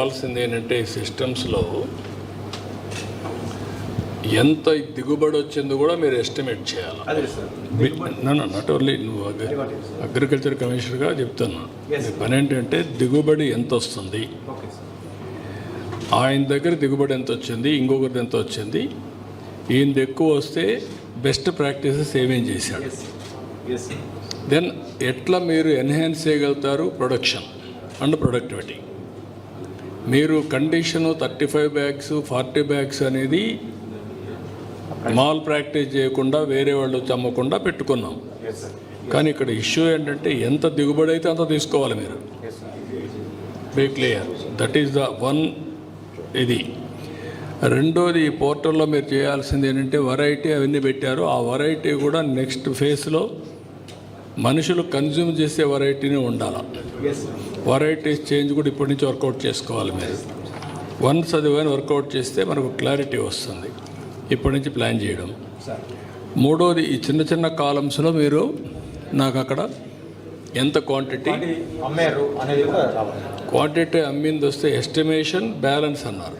కావాల్సింది ఏంటంటే సిస్టమ్స్లో ఎంత దిగుబడి వచ్చిందో కూడా మీరు ఎస్టిమేట్ చేయాలి. నన్ను నాట్ ఓన్లీ నువ్వు అగ్రికల్చర్ కమిషనర్గా చెప్తున్నా. పని ఏంటంటే దిగుబడి ఎంత వస్తుంది? ఆయన దగ్గర దిగుబడి ఎంత వచ్చింది? ఇంకొకరిది ఎంత వచ్చింది? ఈయనది ఎక్కువ వస్తే బెస్ట్ ప్రాక్టీసెస్ ఏమేం చేశాడు? దెన్ ఎట్లా మీరు ఎన్హాన్స్ చేయగలుగుతారు? ప్రొడక్షన్ అండ్ ప్రొడక్టివిటీ మీరు condition thirty five bags forty bags అనేది మాల్ ప్రాక్టీస్ చేయకుండా వేరే వాళ్ళు చమ్మకుండా పెట్టుకున్నాం. కానీ ఇక్కడ ఇష్యూ ఏంటంటే ఎంత దిగుబడి అయితే అంత తీసుకోవాలి మీరు. Be clear that is the one ఇది. రెండోది ఈ పోర్టల్లో మీరు చేయాల్సింది ఏంటంటే వెరైటీ అవన్నీ పెట్టారు. ఆ వెరైటీ కూడా నెక్స్ట్ ఫేజ్లో మనుషులు కన్జ్యూమ్ చేసే వెరైటీనే ఉండాలి. వెరైటీస్ చేంజ్ కూడా ఇప్పటి నుంచి వర్కౌట్ చేసుకోవాలి మీరు. వన్స్ అది కానీ వర్కౌట్ చేస్తే మనకు క్లారిటీ వస్తుంది. ఇప్పటి నుంచి ప్లాన్ చేయడం. మూడోది ఈ చిన్న చిన్న కాలమ్స్లో మీరు నాకు అక్కడ ఎంత క్వాంటిటీ అమ్మారు క్వాంటిటీ అమ్మింది వస్తే ఎస్టిమేషన్ బ్యాలెన్స్ అన్నారు.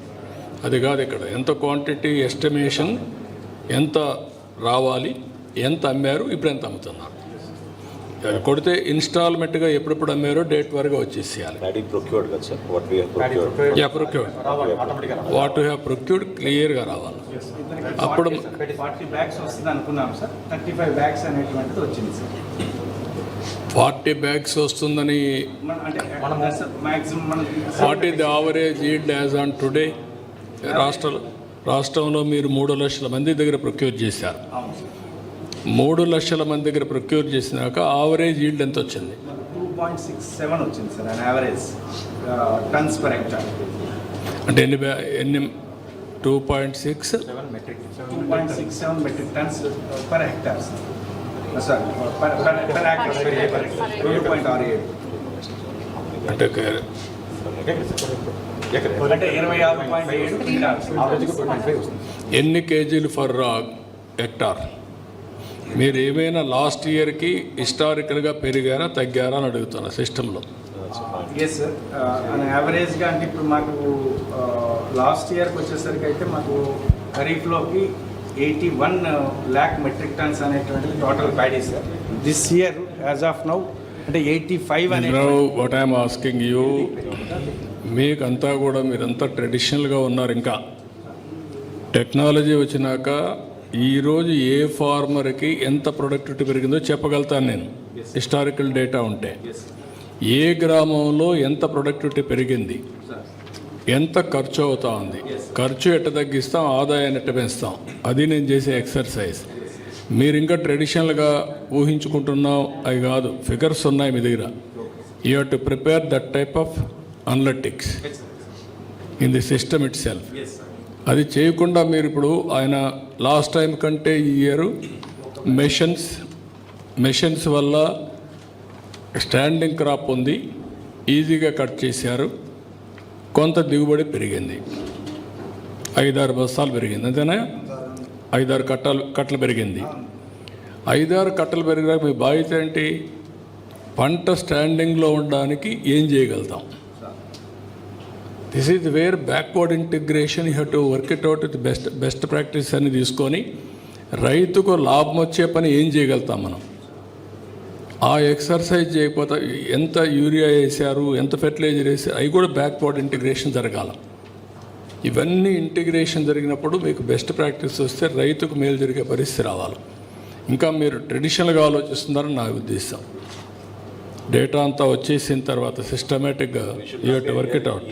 అది కాదు ఇక్కడ. ఎంత క్వాంటిటీ ఎస్టిమేషన్ ఎంత రావాలి ఎంత అమ్మారు ఇప్పుడు ఎంత అమ్ముతున్నారు. కొడితే ఇన్స్టాల్మెంట్గా ఎప్పుడెప్పుడు అమ్మారో డేట్ వరకు వచ్చేసేయాలి. యా వాట్ హ్యావ్ ప్రొక్యూర్డ్ క్లియర్గా రావాలి అప్పుడు ఫార్టీ బ్యాగ్స్ వస్తుంది అనుకున్నాం సార్ థర్టీ ఫైవ్ బ్యాగ్స్ అనేటువంటిది వచ్చింది సార్ ఫార్టీ బ్యాగ్స్ వస్తుందని what is the average yield as on today రాష్ట్ర రాష్ట్రంలో మీరు మూడు లక్షల మంది దగ్గర ప్రొక్యూర్ చేశారు. మూడు లక్షల మంది దగ్గర ప్రొక్యూర్ చేసినాక ఆవరేజ్ ఈల్డ్ ఎంత వచ్చింది? టూ పాయింట్ సిక్స్ సెవెన్ వచ్చింది sir and average tons per hectare అంటే ఎన్ని ఎన్ని two point six? Seven metric two point six seven metric tons per hectare sir రెండు పాయింట్ ఆరు ఏడు. అంటే. ఎన్ని కేజీలు ఫర్ హెక్టార్ మీరు ఏమైనా లాస్ట్ ఇయర్కి హిస్టారికల్గా పెరిగారా తగ్గారా అని అడుగుతున్నా సిస్టంలో. ఎస్ సార్ యావరేజ్గా అంటే ఇప్పుడు మాకు లాస్ట్ ఇయర్కి వచ్చేసరికి అయితే మాకు ఖరీఫ్లోకి eighty one lakh metric tons అనేటువంటిది total paddy sir this year as of now అంటే ఎయిటీ ఫైవ్ అనే వాట్ ఐఎమ్ ఆస్కింగ్ యూ మీకంతా కూడా మీరంతా ట్రెడిషనల్గా ఉన్నారు ఇంకా. టెక్నాలజీ వచ్చినాక ఈరోజు ఏ ఫార్మర్కి ఎంత ప్రొడక్టివిటీ పెరిగిందో చెప్పగలుగుతాను నేను. హిస్టారికల్ డేటా ఉంటే. ఏ గ్రామంలో ఎంత ప్రొడక్టివిటీ పెరిగింది? ఎంత ఖర్చు అవుతా ఉంది? ఖర్చు ఎట్ట తగ్గిస్తాం? ఆదాయాన్ని ఎట్ట పెంచుతాం? అది నేను చేసే ఎక్సర్సైజ్. మీరు ఇంకా ట్రెడిషనల్గా ఊహించుకుంటున్నాం అవి కాదు. ఫిగర్స్ ఉన్నాయి మీ దగ్గర. You have to prepare that type of analytics. In the system itself. అది చేయకుండా మీరు ఇప్పుడు ఆయన లాస్ట్ టైం కంటే ఈ ఇయర్ మెషన్స్ మెషన్స్ వల్ల స్టాండింగ్ క్రాప్ ఉంది ఈజీగా కట్ చేశారు కొంత దిగుబడి పెరిగింది. ఐదారు బస్తాలు పెరిగింది అంతేనా? ఐదారు కట్టలు కట్టలు పెరిగింది. ఐదారు కట్టలు పెరిగినాక మీ బాధ్యత ఏంటి? పంట స్టాండింగ్లో ఉండడానికి ఏం చేయగలుగుతాం? This is where backward integration you have to work it out with best best practice అని తీసుకొని రైతుకు లాభం వచ్చే పని ఏం చేయగలుగుతాం మనం? ఆ ఎక్సర్సైజ్ చేయకపోతే ఎంత యూరియా వేసారు ఎంత ఫెర్టిలైజర్ వేసారు అవి కూడా బ్యాక్వర్డ్ ఇంటిగ్రేషన్ జరగాల. ఇవన్నీ ఇంటిగ్రేషన్ జరిగినప్పుడు మీకు బెస్ట్ ప్రాక్టీస్ వస్తే రైతుకు మేలు జరిగే పరిస్థితి రావాలి. ఇంకా మీరు ట్రెడిషనల్గా ఆలోచిస్తున్నారని నా ఉద్దేశం. డేటా అంతా వచ్చేసిన తర్వాత సిస్టమేటిక్గా యూ వర్క్ ఇట్ అవుట్